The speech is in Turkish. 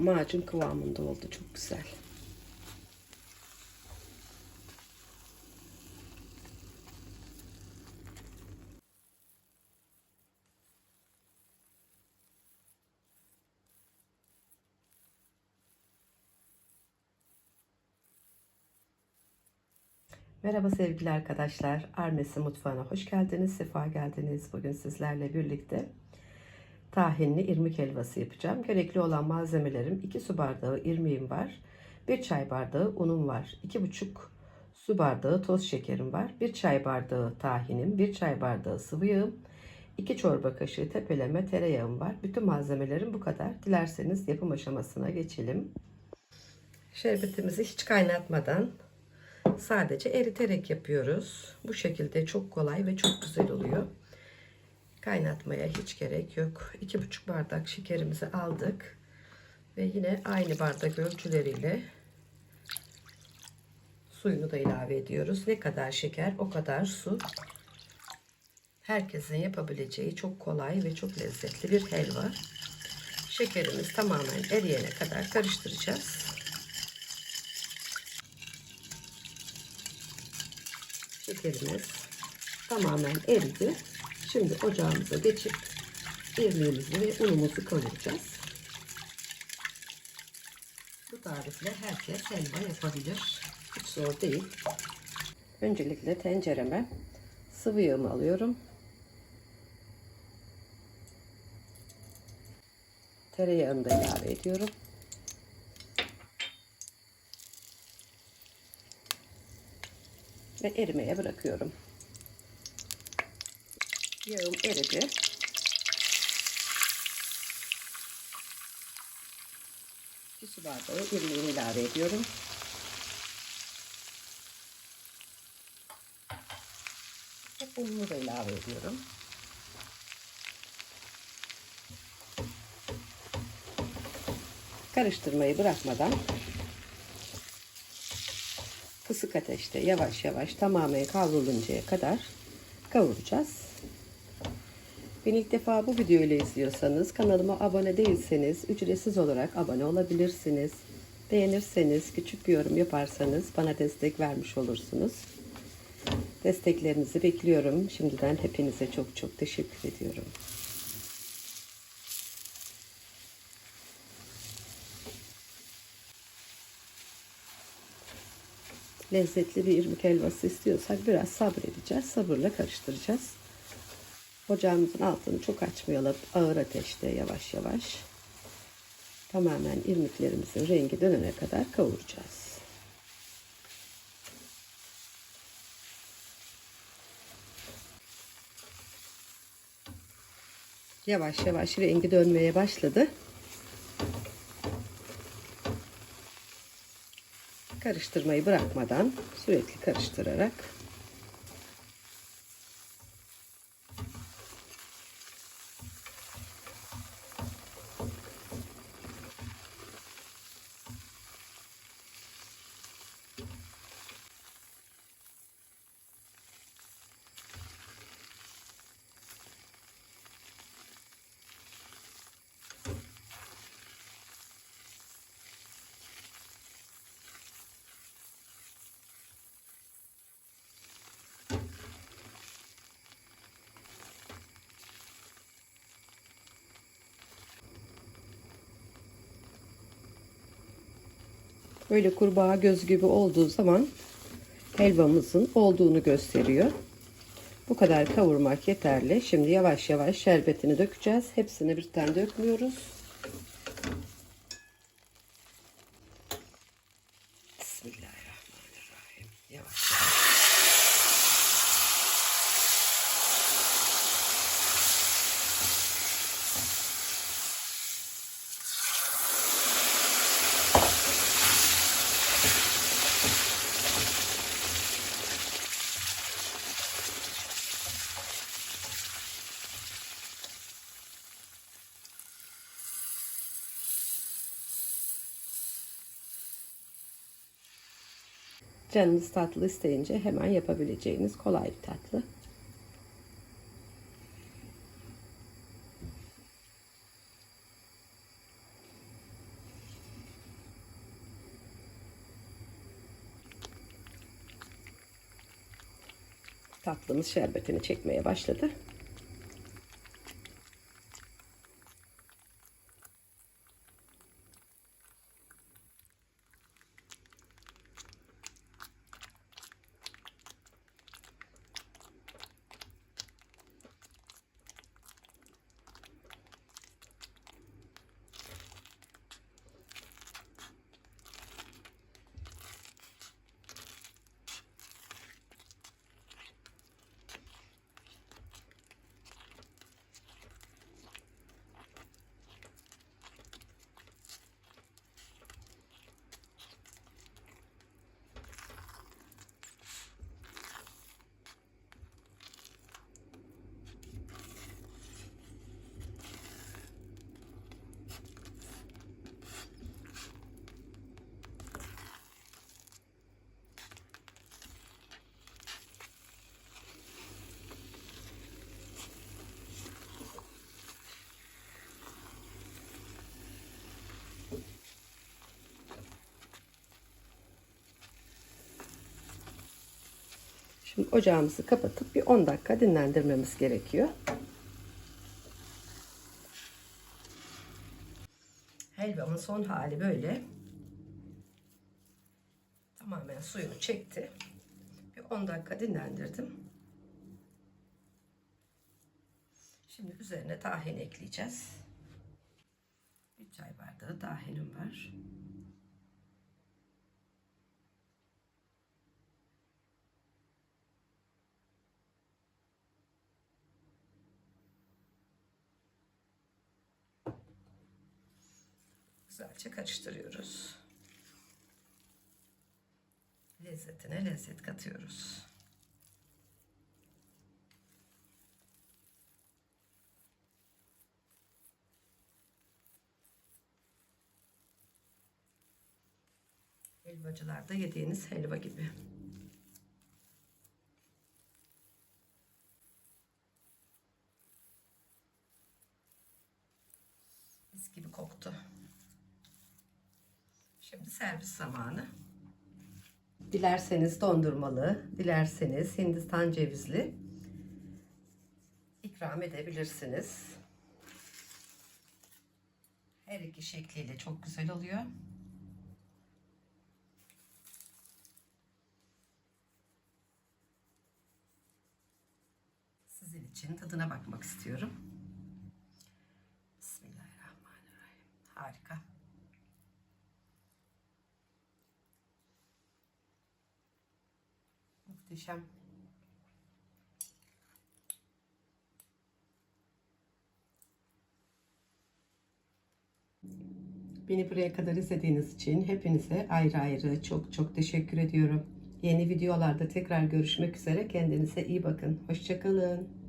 macun kıvamında oldu. Çok güzel. Merhaba sevgili arkadaşlar. Armesi mutfağına hoş geldiniz, sefa geldiniz. Bugün sizlerle birlikte tahinli irmik helvası yapacağım. Gerekli olan malzemelerim 2 su bardağı irmiğim var. 1 çay bardağı unum var. 2,5 su bardağı toz şekerim var. 1 çay bardağı tahinim, 1 çay bardağı sıvı yağım, 2 çorba kaşığı tepeleme tereyağım var. Bütün malzemelerim bu kadar. Dilerseniz yapım aşamasına geçelim. Şerbetimizi hiç kaynatmadan Sadece eriterek yapıyoruz. Bu şekilde çok kolay ve çok güzel oluyor. Kaynatmaya hiç gerek yok. 2,5 bardak şekerimizi aldık. Ve yine aynı bardak ölçüleriyle suyunu da ilave ediyoruz. Ne kadar şeker o kadar su. Herkesin yapabileceği çok kolay ve çok lezzetli bir helva. Şekerimiz tamamen eriyene kadar karıştıracağız. şekerimiz tamamen eridi. Şimdi ocağımıza geçip irmiğimizi ve unumuzu kavuracağız. Bu tarifle herkes helva yapabilir. Hiç zor değil. Öncelikle tencereme sıvı yağımı alıyorum. Tereyağını da ilave ediyorum. ve erimeye bırakıyorum. Yağım eridi. Bir su bardağı irmiğini ilave ediyorum. Ununu da ilave ediyorum. Karıştırmayı bırakmadan kısık ateşte yavaş yavaş tamamen kavruluncaya kadar kavuracağız. Beni ilk defa bu videoyu izliyorsanız kanalıma abone değilseniz ücretsiz olarak abone olabilirsiniz. Beğenirseniz küçük bir yorum yaparsanız bana destek vermiş olursunuz. Desteklerinizi bekliyorum. Şimdiden hepinize çok çok teşekkür ediyorum. lezzetli bir irmik helvası istiyorsak biraz sabredeceğiz. Sabırla karıştıracağız. Ocağımızın altını çok açmayalım. Ağır ateşte yavaş yavaş. Tamamen irmiklerimizin rengi dönene kadar kavuracağız. Yavaş yavaş rengi dönmeye başladı. karıştırmayı bırakmadan sürekli karıştırarak Böyle kurbağa göz gibi olduğu zaman helvamızın olduğunu gösteriyor. Bu kadar kavurmak yeterli. Şimdi yavaş yavaş şerbetini dökeceğiz. Hepsini birden dökmüyoruz. Canınız tatlı isteyince hemen yapabileceğiniz kolay bir tatlı. Tatlımız şerbetini çekmeye başladı. Şimdi ocağımızı kapatıp bir 10 dakika dinlendirmemiz gerekiyor. Helvamın son hali böyle. Tamamen suyunu çekti. Bir 10 dakika dinlendirdim. Şimdi üzerine tahin ekleyeceğiz. Bir çay bardağı tahinim var. Güzelce karıştırıyoruz. Lezzetine lezzet katıyoruz. Helvacılarda yediğiniz helva gibi. Mis gibi koktu. Şimdi servis zamanı. Dilerseniz dondurmalı, dilerseniz Hindistan cevizli ikram edebilirsiniz. Her iki şekliyle çok güzel oluyor. Sizin için tadına bakmak istiyorum. Bismillahirrahmanirrahim. Harika. Muhteşem. Beni buraya kadar izlediğiniz için hepinize ayrı ayrı çok çok teşekkür ediyorum. Yeni videolarda tekrar görüşmek üzere. Kendinize iyi bakın. Hoşçakalın.